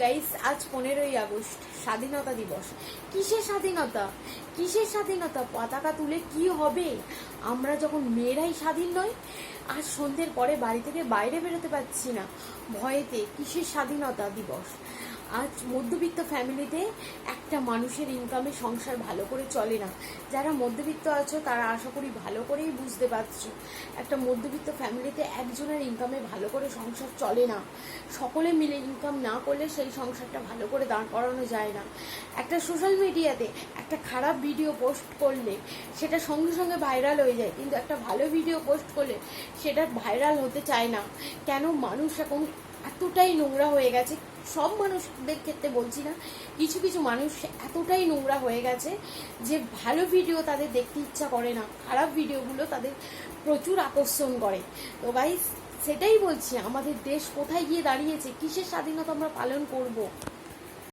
Guys আজ পনেরোই August, স্বাধীনতা দিবস। কিসের স্বাধীনতা? কিসের স্বাধীনতা? পতাকা তুলে কি হবে? আমরা যখন মেয়েরাই স্বাধীন নয় আর সন্ধ্যের পরে বাড়ি থেকে বাইরে বেরোতে পারছি না। ভয়েতে কিসের স্বাধীনতা দিবস? আজ মধ্যবিত্ত ফ্যামিলিতে একটা মানুষের ইনকামে সংসার ভালো করে চলে না। যারা মধ্যবিত্ত আছো, তারা আশা করি ভালো করেই বুঝতে পারছ। একটা মধ্যবিত্ত ফ্যামিলিতে একজনের ইনকামে ভালো করে সংসার চলে না। সকলে মিলে ইনকাম না করলে সেই সংসারটা ভালো করে দাঁড় করানো যায় না। একটা সোশ্যাল মিডিয়াতে একটা খারাপ ভিডিও পোস্ট করলে সেটা সঙ্গে সঙ্গে ভাইরাল হয়ে যায়, কিন্তু একটা ভালো ভিডিও পোস্ট করলে সেটা ভাইরাল হতে চায় না। কেন মানুষ এখন এতটাই নোংরা হয়ে গেছে। সব মানুষদের ক্ষেত্রে বলছি না, কিছু কিছু মানুষ এতটাই নোংরা হয়ে গেছে যে ভালো ভিডিও তাদের দেখতে ইচ্ছা করে না, খারাপ ভিডিওগুলো তাদের প্রচুর আকর্ষণ করে। তো ভাই সেটাই বলছি, আমাদের দেশ কোথায় গিয়ে দাঁড়িয়েছে? কিসের স্বাধীনতা আমরা পালন করব?